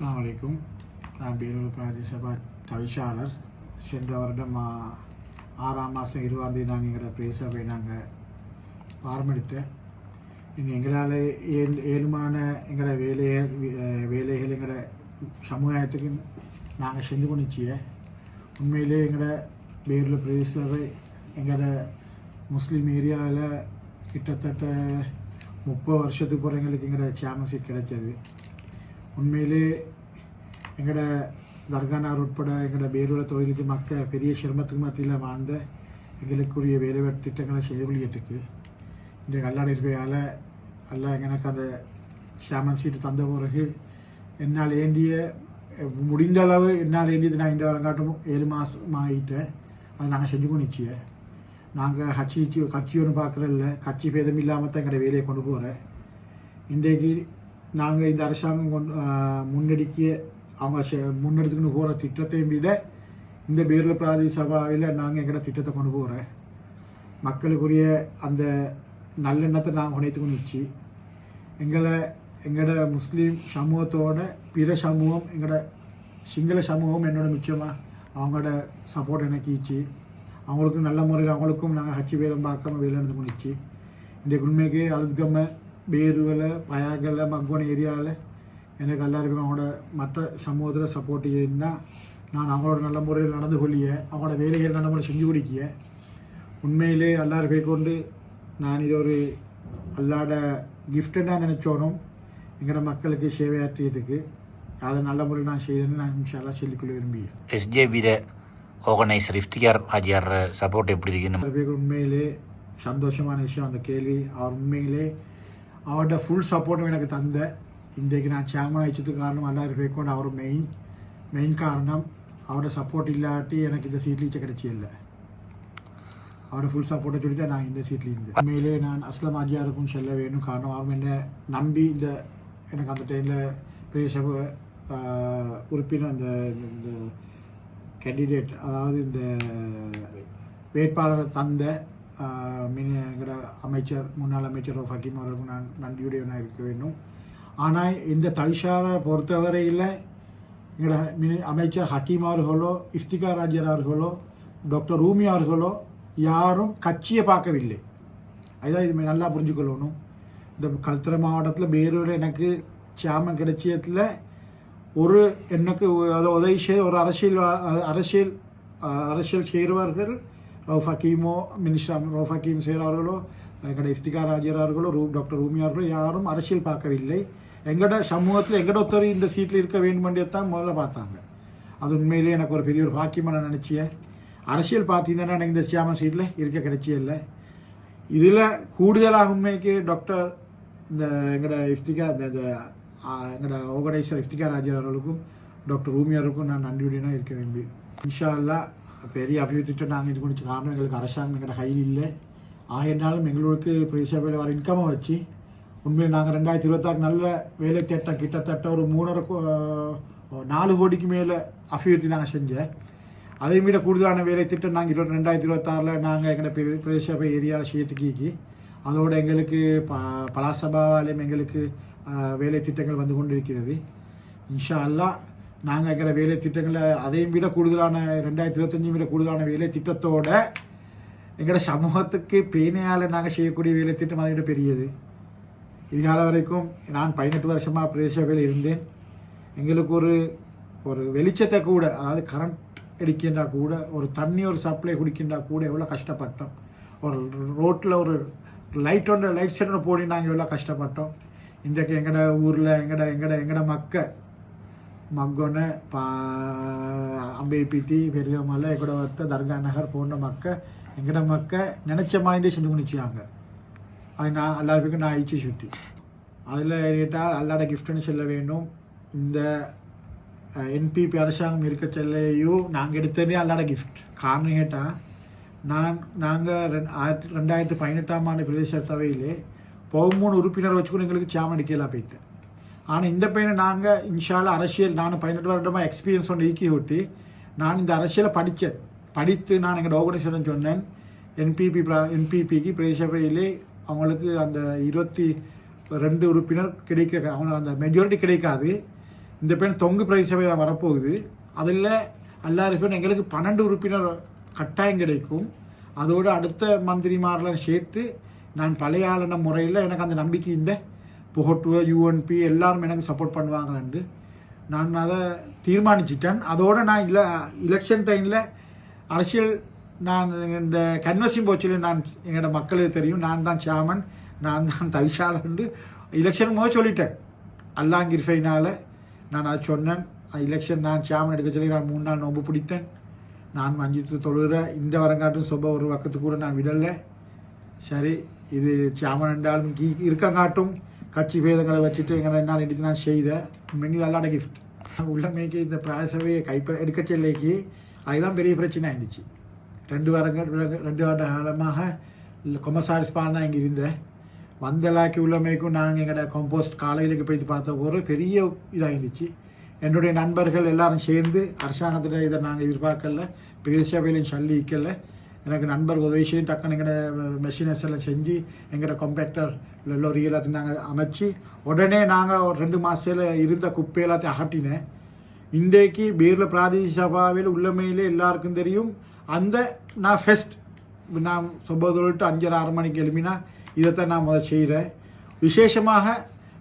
அஸ்லாம் வலைக்கும் நான் பீரூர் பிராதி சபா தவிசாளர். சென்ற வருடம் ஆறாம் மாதம் இருபதாம் தேதி நாங்கள் எங்களோட பிரே சபை நாங்கள் ஆரம்பித்தேன் இனி எங்களால் ஏன் ஏழுமான எங்களோட வேலைகள் வேலைகள் எங்களோட சமுதாயத்துக்கு நாங்கள் செஞ்சு கொண்டுச்சிய உண்மையிலே எங்களோட பேரில் பிரதேச சபை எங்களோட முஸ்லீம் ஏரியாவில் கிட்டத்தட்ட முப்பது வருஷத்துக்கு பிறகு எங்களுக்கு எங்களோட சாம்பியன்ஷிப் கிடைச்சது. உண்மையிலே எங்களோட தர்கானார் உட்பட எங்களோட பேரூர தொழிலுக்கு மக்கள் பெரிய சிரமத்துக்கு மத்தியில் வாழ்ந்த எங்களுக்குரிய வேலை திட்டங்களை செய்து கொள்ளியத்துக்கு இந்த கல்லாட இருப்பையால் எல்லாம் எனக்கு அந்த சாமன் சீட்டு தந்த பிறகு என்னால் ஏண்டிய முடிந்த அளவு என்னால் ஏண்டியது நான் இந்த வரங்காட்டும் ஏழு மாதம் ஆகிட்டேன் அதை நாங்கள் செஞ்சு கொண்டுச்சிய நாங்கள் கட்சி கட்சி ஒன்று பார்க்குறதில்ல. கட்சி பேதம் இல்லாமல் தான் எங்களோட வேலையை கொண்டு போகிறேன் இன்றைக்கு நாங்கள் இந்த அரசாங்கம் கொண்டு முன்னெடுக்கிய அவங்க செ- முன்னெடுத்துக்கிட்டு போகிற திட்டத்தையும் விட இந்த பேரில் பிராதி சபாவில் நாங்கள் எங்களோட திட்டத்தை கொண்டு போகிறேன் மக்களுக்குரிய அந்த நல்லெண்ணத்தை நாங்கள் உணைத்து நிச்சு. எங்களை எங்களோட முஸ்லீம் சமூகத்தோட பிற சமூகம் எங்களோட சிங்கள சமூகம் என்னோட மிச்சமாக அவங்களோட சப்போர்ட் எனக்குச்சு அவங்களுக்கும் நல்ல முறையில் அவங்களுக்கும் நாங்கள் ஹச்சி வேதம் பார்க்காம வேலை நடந்து கொண்டுச்சு இன்றைக்கு உண்மைக்கு அழுதுக்காமல் பேருவில் பயாகல மக்வன் ஏரியாவில் எனக்கு எல்லாருக்கும் அவங்களோட மற்ற சமூகத்தில் சப்போர்ட் இருந்தால் நான் அவங்களோட நல்ல முறையில் நடந்து கொள்ளிய அவங்களோட வேலைகள் நல்ல முறை செஞ்சு கொடுக்கிய உண்மையிலே எல்லாரும் போய் கொண்டு நான் இது ஒரு அல்லாட கிஃப்ட்டுன்னா நினச்சோனும் எங்களோட மக்களுக்கு சேவையாற்றியதுக்கு அதை நல்ல முறையில் நான் செய்தேன்னு நான் இன்ஷால்லா சொல்லிக்கொள்ள விரும்பியேன் எஸ்ஜேபியில ஆர்கனைசர் இஃப்திகார் ஆஜியார் சப்போர்ட் எப்படி இருக்குன்னு உண்மையிலே சந்தோஷமான விஷயம் அந்த கேள்வி. அவர் உண்மையிலே அவர்கிட்ட ஃபுல் சப்போர்ட்டும் எனக்கு தந்த. இன்றைக்கு நான் சேர்மன் ஆயிச்சதுக்கு காரணம் எல்லாரும் பேக்கொண்டு அவர் மெயின் மெயின் காரணம் அவரோட சப்போர்ட் இல்லாட்டி எனக்கு இந்த சீட் கிடைச்சி இல்லை. அவரோட ஃபுல் சப்போர்ட்டை சொல்லி தான் நான் இந்த சீட்லேயே இருந்தேன். உண்மையிலே நான் அஸ்லம் அஜியாருக்கும் செல்ல வேணும் காரணம் அவர் என்னை நம்பி இந்த எனக்கு அந்த டைமில் பேச உறுப்பினர் அந்த இந்த கேண்டிடேட் அதாவது இந்த வேட்பாளரை தந்த எங்களோட அமைச்சர் முன்னாள் அமைச்சர் ரோ. ஃபக்கீம் அவர்களுக்கு நான் நன்றியுடையவனாக இருக்க வேண்டும். ஆனால் இந்த தவிஷாரை பொறுத்தவரையில் எங்களோட மினி அமைச்சர் ஹக்கீம் அவர்களோ இஃப்திகா ராஜர் அவர்களோ டாக்டர் ரூமி அவர்களோ யாரும் கட்சியை பார்க்கவில்லை. அதுதான் இது நல்லா புரிஞ்சுக்கொள்ளணும். இந்த கல்துறை மாவட்டத்தில் பேரூரில் எனக்கு சாமம் கிடைச்சதில் ஒரு எனக்கு அதை உதவி செய்ய ஒரு அரசியல் அரசியல் அரசியல் செய்கிறவர்கள் ரவுஃப் ஹக்கீமோ மினிஸ்டர் ரவுஃப் ஹக்கீம் செய்கிறவர்களோ எங்களோட இஃப்திகார் ராஜர் அவர்களோ ரூ டாக்டர் ரூமி அவர்களோ யாரும் அரசியல் பார்க்கவில்லை எங்களோட சமூகத்தில் எங்களோட ஒருத்தர் இந்த சீட்டில் இருக்க வேண்டும் முதல்ல பார்த்தாங்க அது உண்மையிலேயே எனக்கு ஒரு பெரிய ஒரு பாக்கியமாக நான் நினச்சியேன் அரசியல் பார்த்தீங்கன்னா எனக்கு இந்த சியாம சீட்டில் இருக்க கிடைச்சே இல்லை இதில் கூடுதலாக உண்மைக்கு டாக்டர் இந்த எங்களோட இஃப்திகா இந்த இந்த எங்களோட ஆர்கனைசர் இஃப்திகா ராஜர் அவர்களுக்கும் டாக்டர் ரூமியாருக்கும் நான் நன்றியுடனாக இருக்க வேண்டி இன்ஷா அல்லாஹ் பெரிய அபிவிருத்திட்டு நாங்கள் இது கொஞ்சம் காரணம் எங்களுக்கு அரசாங்கம் எங்கள்கிட்ட கையில் இல்லை. ஆகினாலும் எங்களுக்கு பிரதேசபையில் வர இன்கமை வச்சு உண்மையில் நாங்கள் ரெண்டாயிரத்தி இருபத்தாறு நல்ல வேலை திட்டம் கிட்டத்தட்ட ஒரு மூணரை கோ- நாலு கோடிக்கு மேலே அபிவிருத்தி நாங்கள் செஞ்சேன் அதை விட கூடுதலான வேலை திட்டம் நாங்கள் இருபத்தி ரெண்டாயிரத்தி இருபத்தாறில் நாங்கள் எங்களை பெரிய பிரதேச சபை ஏரியாவில் செய்யத்துக்கீக்கி அதோடு எங்களுக்கு ப பலாசபாவாலையும் எங்களுக்கு வேலை திட்டங்கள் வந்து கொண்டு இருக்கிறது. இன்ஷா அல்லாஹ் நாங்கள் இருக்கிற வேலை திட்டங்களை அதையும் விட கூடுதலான ரெண்டாயிரத்தி இருபத்தஞ்சையும் விட கூடுதலான வேலை திட்டத்தோட எங்களோட சமூகத்துக்கு பேணையால் நாங்கள் செய்யக்கூடிய வேலை திட்டம் அதை விட பெரியது. இதுகால வரைக்கும் நான் பதினெட்டு வருஷமாக பிரதேச இருந்தேன். எங்களுக்கு ஒரு ஒரு வெளிச்சத்தை கூட அதாவது கரண்ட் அடிக்கின்றா கூட ஒரு தண்ணி ஒரு சப்ளை குடிக்கின்றா கூட எவ்வளோ கஷ்டப்பட்டோம். ஒரு ரோட்டில் ஒரு லைட் ஒன்று லைட் செட் ஒன்று போடி நாங்கள் எவ்வளோ கஷ்டப்பட்டோம். இன்றைக்கு எங்கட ஊரில் எங்கட எங்கட எங்கட மக்க மக்கொன்னு பா அம்பேபிட்டி பெரியமலை கூட வத்த தர்கா நகர் போன்ற மக்க எங்கட மக்க நினச்ச மாதிரி செஞ்சு குனிச்சாங்க அது நான் எல்லாருக்கும் நான் ஐச்சி சுட்டி அதில் கேட்டால் அல்லாட கிஃப்ட்னு சொல்ல வேண்டும் இந்த என்பிபி அரசாங்கம் இருக்க செல்லையும் நாங்கள் எடுத்ததே அல்லாட கிஃப்ட் காரணம் கேட்டால் நான் நாங்கள் ரெண்டு ஆயிரத்தி ரெண்டாயிரத்தி பதினெட்டாம் ஆண்டு பிரதேச சபையிலே பதிமூணு உறுப்பினர் வச்சுக்கூட எங்களுக்கு சாமன் அடிக்கலாம் போய்த்தேன் ஆனால் இந்த பையனை நாங்கள் இன்ஷால அரசியல் நான் பதினெட்டு வருடமாக எக்ஸ்பீரியன்ஸ் ஒன்று ஈக்கி விட்டு நான் இந்த அரசியலை படித்தேன். படித்து நான் எங்கள் ஆர்கனைசேஷன் சொன்னேன். என்பிபி என்பிபிக்கு பிரதேசபையிலே அவங்களுக்கு அந்த இருபத்தி ரெண்டு உறுப்பினர் கிடைக்க அவங்க அந்த மெஜாரிட்டி கிடைக்காது. இந்த பேர் தொங்கு பிரதி சபை தான் வரப்போகுது. அதில் எல்லாருக்கும் எங்களுக்கு பன்னெண்டு உறுப்பினர் கட்டாயம் கிடைக்கும். அதோடு அடுத்த மந்திரிமாரெலாம் சேர்த்து நான் பழைய ஆளுன முறையில் எனக்கு அந்த நம்பிக்கை இந்த புகட்டுவ யூஎன்பி எல்லாரும் எனக்கு சப்போர்ட் பண்ணுவாங்களான்னு நான் அதை தீர்மானிச்சிட்டேன். அதோடு நான் இல்லை எலெக்ஷன் டைமில் அரசியல் நான் இந்த கன்வர்சிங் போச்சில் நான் எங்களோட மக்களுக்கு தெரியும். நான் தான் சாமன் நான் தான் தவிசாளண்டு எலெக்ஷன் போது சொல்லிட்டேன். அல்லாங்கிரிஃபைனால் நான் அதை சொன்னேன். எலெக்ஷன் நான் சாமன் எடுக்க சொல்லி நான் மூணு நாள் நோம்பு பிடித்தேன். நான் மஞ்சத்து தொழுகிற இந்த வரங்காட்டும் சொப்ப ஒரு பக்கத்து கூட நான் விடலை. சரி இது சாமன் என்றாலும் கீ இருக்கங்காட்டும். கட்சி பேதங்களை வச்சுட்டு எங்களை என்ன எடுத்து நான் செய்தேன் உண்மைக்கு அல்லாட கிஃப்ட் உள்ளமைக்கு இந்த பிராசவையை கைப்ப எடுக்க செல்லைக்கு அதுதான் பெரிய பிரச்சனை இருந்துச்சு ரெண்டு வாரங்கள் ரெண்டு வார காலமாக கொமசாரிஸ் தான் இங்கே இருந்தேன் வந்த வந்தலாக்கி உள்ளமைக்கும் நாங்கள் எங்களோட கம்போஸ்ட் காலையிலுக்கு போய் பார்த்த ஒரு பெரிய இதாக இருந்துச்சு என்னுடைய நண்பர்கள் எல்லாரும் சேர்ந்து அரசாங்கத்தில் இதை நாங்கள் எதிர்பார்க்கல. பெரிய சபையிலையும் சொல்லி இக்கல எனக்கு நண்பர் உதவி செய்யும் டக்குன்னு எங்களோட மெஷினஸ் எல்லாம் செஞ்சு எங்களோட கம்பேக்டர் லொரி எல்லாத்தையும் நாங்கள் அமைச்சு. உடனே நாங்கள் ஒரு ரெண்டு மாதத்தில் இருந்த குப்பை எல்லாத்தையும் அகட்டினேன் இன்றைக்கு பீரில் பிராதேசிக சபாவில் உள்ளமையிலே எல்லாருக்கும் தெரியும். அந்த நான் ஃபெஸ்ட் நான் ஒம்பது டு அஞ்சரை ஆறு மணிக்கு எழுப்பினா இதைத்தான் நான் முதல் செய்கிறேன் விசேஷமாக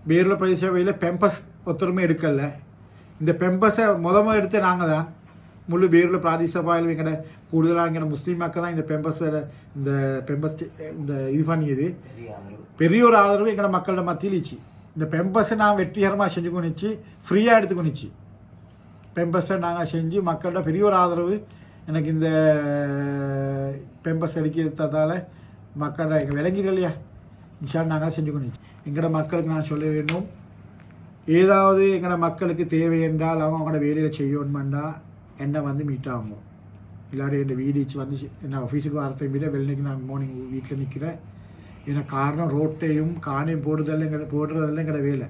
பீரில் பிரதேச சபையில் பெம்பஸ் ஒருத்தருமே எடுக்கலை. இந்த பெம்பஸை முத எடுத்து நாங்கள் தான் முழு பேரில் பிராதேச சபாயில் எங்கட கூடுதலாக எங்கட முஸ்லீம் மக்கள் தான் இந்த பெம்பஸை இந்த பெம்பஸ் இந்த இது பண்ணியது பெரிய ஒரு ஆதரவு எங்கட மக்களோட மத்தியிலிச்சு இந்த பெம்பஸை நான் வெற்றிகரமாக செஞ்சு கொண்டுச்சு ஃப்ரீயாக எடுத்து கொண்டுச்சு பெம்பஸை நாங்கள் செஞ்சு மக்களோட பெரிய ஒரு ஆதரவு எனக்கு இந்த பெம்பஸ் அடிக்கிறதால மக்களோட எங்கள் விளங்கிடு இல்லையா இன்ஷா நாங்கள் செஞ்சு கொண்டு எங்களோட மக்களுக்கு நான் சொல்ல வேண்டும் ஏதாவது எங்களோட மக்களுக்கு தேவை என்றால் அவங்க அவங்களோட வேலையில் செய்யணுமெண்டா என்னை வந்து மீட் ஆகும் இல்லாட்டி என் வீடிச்சு வந்து என்ன ஆஃபீஸுக்கு வரத்தை விட வெள்ளனைக்கு நான் மார்னிங் வீட்டில் நிற்கிறேன் ஏன்னா காரணம் ரோட்டையும் காணையும் போடுறதெல்லாம் எங்கட போடுறதெல்லாம் எங்கட வேலை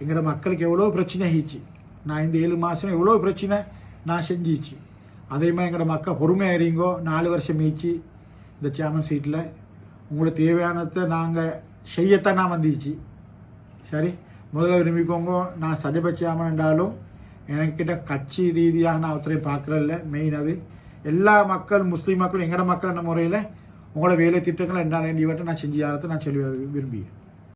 எங்களோட மக்களுக்கு எவ்வளோ பிரச்சனை ஆயிடுச்சு நான் இந்த ஏழு மாதம் எவ்வளோ பிரச்சனை நான் செஞ்சிச்சு அதே மாதிரி எங்களோட மக்கள் பொறுமையாக இருங்கோ நாலு வருஷம் மீச்சு இந்த சேமன் சீட்டில் உங்களுக்கு தேவையானதை நாங்கள் செய்யத்தான் நான் வந்துச்சு சரி முதல்ல விரும்பிக்கோங்க நான் சஜபட்சாமல் எனக்கிட்ட என்கிட்ட கட்சி ரீதியாக நான் ஒருத்தரையும் பார்க்குறதில்ல. மெயின் அது. எல்லா மக்கள் முஸ்லீம் மக்களும் எங்களோட மக்கள் என்ன முறையில் உங்களோட வேலை திட்டங்களை என்னால் வேண்டிய நான் செஞ்சு யாரத்தை நான் சொல்லி விரும்புகிறேன்